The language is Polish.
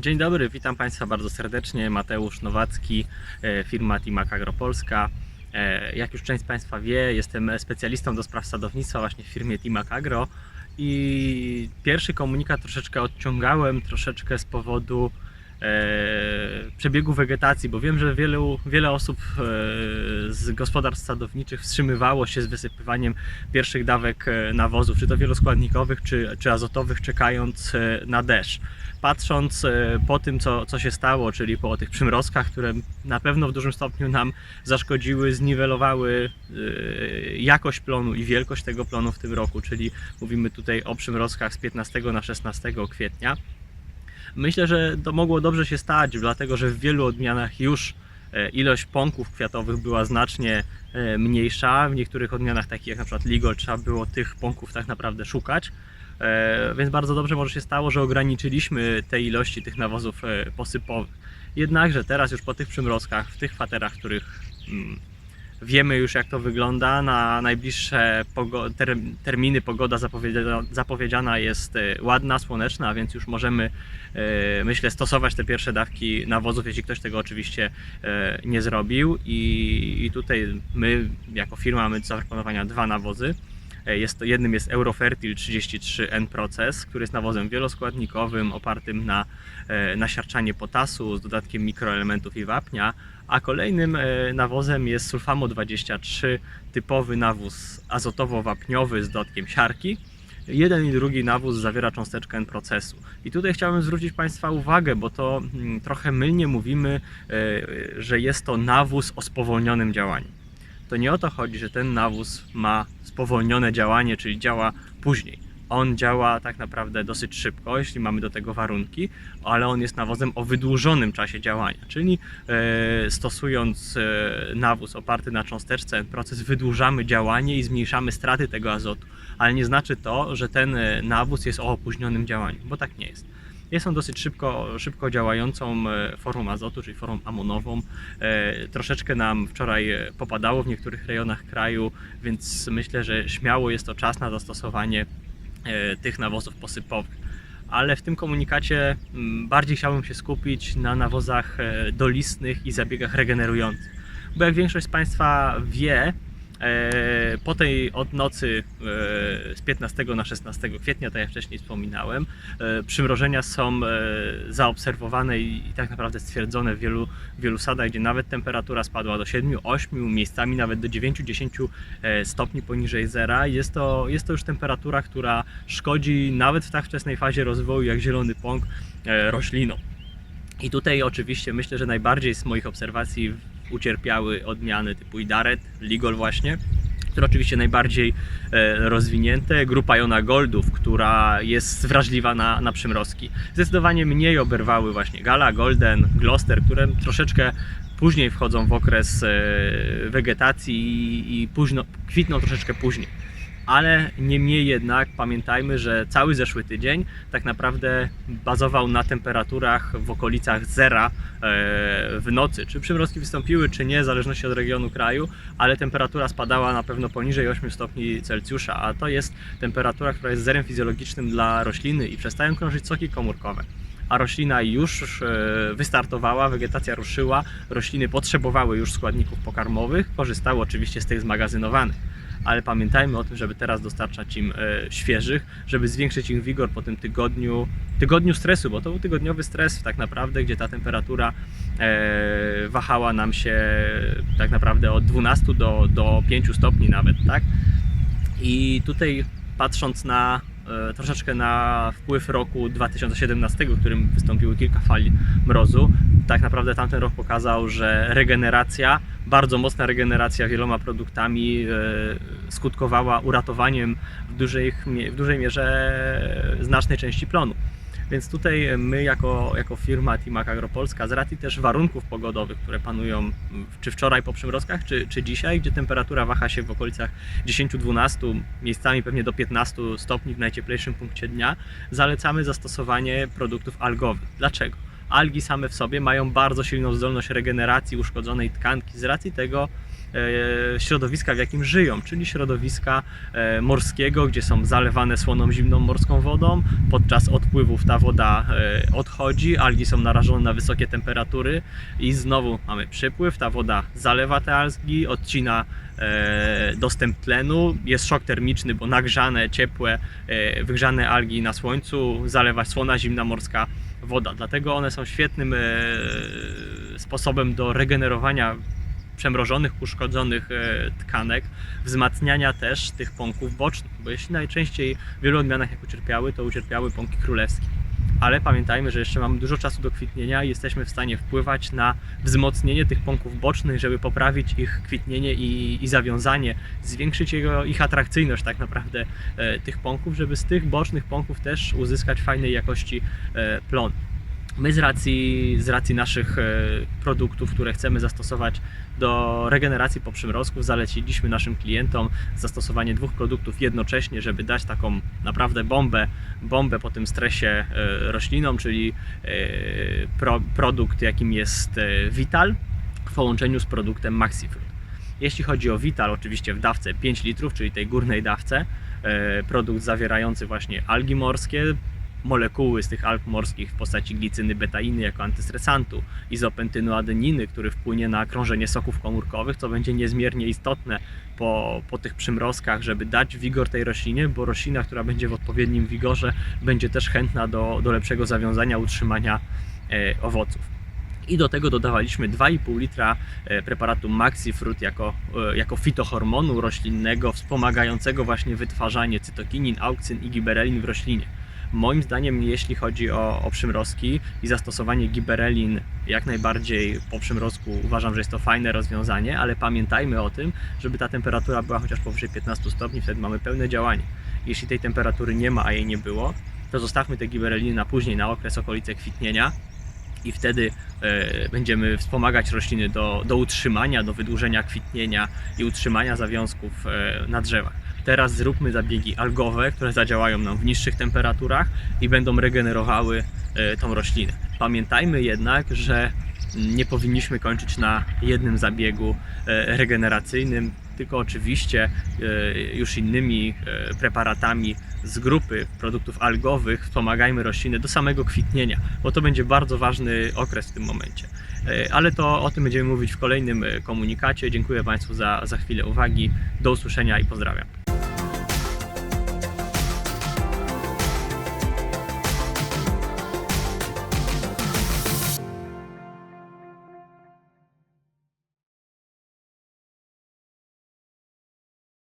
Dzień dobry, witam Państwa bardzo serdecznie. Mateusz Nowacki, e, firma Timak Agropolska. E, Jak już część z Państwa wie, jestem specjalistą do spraw sadownictwa właśnie w firmie Timak Agro i pierwszy komunikat troszeczkę odciągałem, troszeczkę z powodu przebiegu wegetacji, bo wiem, że wielu, wiele osób e, z gospodarstw sadowniczych wstrzymywało się z wysypywaniem pierwszych dawek e, nawozów, czy to wieloskładnikowych, czy, czy azotowych, czekając e, na deszcz patrząc e, po tym, co, co się stało, czyli po tych przymrozkach, które na pewno w dużym stopniu nam zaszkodziły, zniwelowały e, jakość plonu i wielkość tego plonu w tym roku, czyli mówimy tutaj o przymrozkach z 15 na 16 kwietnia. Myślę, że to mogło dobrze się stać, dlatego że w wielu odmianach już e, ilość pąków kwiatowych była znacznie e, mniejsza. W niektórych odmianach, takich jak na przykład Ligol, trzeba było tych pąków tak naprawdę szukać. E, Więc bardzo dobrze może się stało, że ograniczyliśmy te ilości tych nawozów posypowych. Jednakże teraz już po tych przymrozkach, w tych kwaterach, w których mm, wiemy już jak to wygląda, na najbliższe pogo- ter- terminy pogoda zapowiedziana, zapowiedziana jest e, ładna, słoneczna, więc już możemy e, myślę stosować te pierwsze dawki nawozów, jeśli ktoś tego oczywiście e, nie zrobił i, i tutaj my jako firma mamy do zaproponowania dwa nawozy. E, Jest jednym jest Eurofertil 33N Proces, który jest nawozem wieloskładnikowym opartym na e, nasiarczanie potasu z dodatkiem mikroelementów i wapnia, a kolejnym e, nawozem jest Sulfamo 23, typowy nawóz azotowo-wapniowy z dodatkiem siarki. Jeden i drugi nawóz zawiera cząsteczkę N procesu. I tutaj chciałbym zwrócić Państwa uwagę, bo to mm, trochę mylnie mówimy, że jest to nawóz o spowolnionym działaniu to nie o to chodzi, że ten nawóz ma spowolnione działanie, czyli działa później. On działa tak naprawdę dosyć szybko, jeśli mamy do tego warunki, ale on jest nawozem o wydłużonym czasie działania, czyli e, stosując e, nawóz oparty na cząsteczce, proces wydłużamy działanie i zmniejszamy straty tego azotu, ale nie znaczy to, że ten e, nawóz jest o opóźnionym działaniu, bo tak nie jest. Jest on dosyć szybko, szybko działającą e, formą azotu, czyli formą amonową. E, Troszeczkę nam wczoraj e, popadało w niektórych rejonach kraju, więc myślę, że śmiało jest to czas na zastosowanie tych nawozów posypowych. Ale w tym komunikacie bardziej chciałbym się skupić na nawozach dolistnych i zabiegach regenerujących. Bo jak większość z Państwa wie, Po tej od nocy e, z 15 na 16 kwietnia, tak jak wcześniej wspominałem, e, przymrożenia są e, zaobserwowane i tak naprawdę stwierdzone w wielu, wielu sadach, gdzie nawet temperatura spadła do 7-8, miejscami nawet do 9-10 e, stopni poniżej zera. Jest to, jest to już temperatura, która szkodzi nawet w tak wczesnej fazie rozwoju jak zielony pąk e, roślinom. I tutaj oczywiście myślę, że najbardziej z moich obserwacji ucierpiały odmiany typu Idaret, Ligol właśnie, które oczywiście najbardziej e, rozwinięte, grupa Jona Goldów, która jest wrażliwa na, na przymrozki. Zdecydowanie mniej oberwały właśnie Gala, Golden, Gloucester, które troszeczkę później wchodzą w okres e, wegetacji i, i późno, kwitną troszeczkę później ale niemniej jednak pamiętajmy, że cały zeszły tydzień tak naprawdę bazował na temperaturach w okolicach zera e, w nocy. Czy przymrozki wystąpiły, czy nie, w zależności od regionu kraju, ale temperatura spadała na pewno poniżej 8 stopni Celsjusza, a to jest temperatura, która jest zerem fizjologicznym dla rośliny i przestają krążyć soki komórkowe a roślina już e, wystartowała, wegetacja ruszyła, rośliny potrzebowały już składników pokarmowych, korzystały oczywiście z tych zmagazynowanych. Ale pamiętajmy o tym, żeby teraz dostarczać im e, świeżych, żeby zwiększyć ich wigor po tym tygodniu, tygodniu stresu, bo to był tygodniowy stres tak naprawdę, gdzie ta temperatura e, wahała nam się tak naprawdę od 12 do, do 5 stopni nawet, tak? I tutaj patrząc na e, troszeczkę na wpływ roku 2017, w którym wystąpiły kilka fali mrozu, tak naprawdę tamten rok pokazał, że regeneracja, bardzo mocna regeneracja wieloma produktami e, skutkowała uratowaniem w dużej, w dużej mierze znacznej części plonu. Więc tutaj my jako, jako firma Timak Agropolska z racji też warunków pogodowych, które panują czy wczoraj po przymrozkach, czy, czy dzisiaj, gdzie temperatura waha się w okolicach 10-12, miejscami pewnie do 15 stopni w najcieplejszym punkcie dnia, zalecamy zastosowanie produktów algowych. Dlaczego? Algi same w sobie mają bardzo silną zdolność regeneracji uszkodzonej tkanki z racji tego, środowiska, w jakim żyją, czyli środowiska e, morskiego, gdzie są zalewane słoną zimną morską wodą. Podczas odpływów ta woda e, odchodzi, algi są narażone na wysokie temperatury i znowu mamy przypływ, ta woda zalewa te algi, odcina e, dostęp tlenu, jest szok termiczny, bo nagrzane, ciepłe, e, wygrzane algi na słońcu zalewa słona zimna morska woda. Dlatego one są świetnym e, sposobem do regenerowania przemrożonych, uszkodzonych e, tkanek, wzmacniania też tych pąków bocznych, bo jeśli najczęściej w wielu odmianach jak ucierpiały, to ucierpiały pąki królewskie. Ale pamiętajmy, że jeszcze mamy dużo czasu do kwitnienia i jesteśmy w stanie wpływać na wzmocnienie tych pąków bocznych, żeby poprawić ich kwitnienie i, i zawiązanie, zwiększyć jego, ich atrakcyjność tak naprawdę e, tych pąków, żeby z tych bocznych pąków też uzyskać fajnej jakości e, plon. My z racji, z racji naszych e, produktów, które chcemy zastosować do regeneracji po przymrozku, zaleciliśmy naszym klientom zastosowanie dwóch produktów jednocześnie, żeby dać taką naprawdę bombę, bombę po tym stresie e, roślinom, czyli e, pro, produkt jakim jest Vital w połączeniu z produktem Maxifruit. Jeśli chodzi o Vital, oczywiście w dawce 5 litrów, czyli tej górnej dawce, produkt zawierający właśnie algi morskie, molekuły z tych alg morskich w postaci glicyny betainy jako antystresantu, izopentynu adeniny, który wpłynie na krążenie soków komórkowych, co będzie niezmiernie istotne po, po tych przymrozkach, żeby dać wigor tej roślinie, bo roślina, która będzie w odpowiednim wigorze, będzie też chętna do, do lepszego zawiązania, utrzymania e, owoców. I do tego dodawaliśmy 2,5 litra e, preparatu MaxiFruit jako, e, jako fitohormonu roślinnego wspomagającego właśnie wytwarzanie cytokinin, aukcyn i giberelin w roślinie. Moim zdaniem, jeśli chodzi o, o przymrozki i zastosowanie giberelin jak najbardziej po przymrozku, uważam, że jest to fajne rozwiązanie, ale pamiętajmy o tym, żeby ta temperatura była chociaż powyżej 15 stopni, wtedy mamy pełne działanie. Jeśli tej temperatury nie ma, a jej nie było, to zostawmy te gibereliny na później, na okres okolice kwitnienia, i wtedy e, będziemy wspomagać rośliny do, do utrzymania, do wydłużenia kwitnienia i utrzymania zawiązków e, na drzewach. Teraz zróbmy zabiegi algowe, które zadziałają nam w niższych temperaturach i będą regenerowały e, tą roślinę. Pamiętajmy jednak, że nie powinniśmy kończyć na jednym zabiegu e, regeneracyjnym, tylko oczywiście e, już innymi preparatami z grupy produktów algowych wspomagajmy rośliny do samego kwitnienia, bo to będzie bardzo ważny okres w tym momencie. Ale to o tym będziemy mówić w kolejnym komunikacie. Dziękuję Państwu za, za chwilę uwagi. Do usłyszenia i pozdrawiam.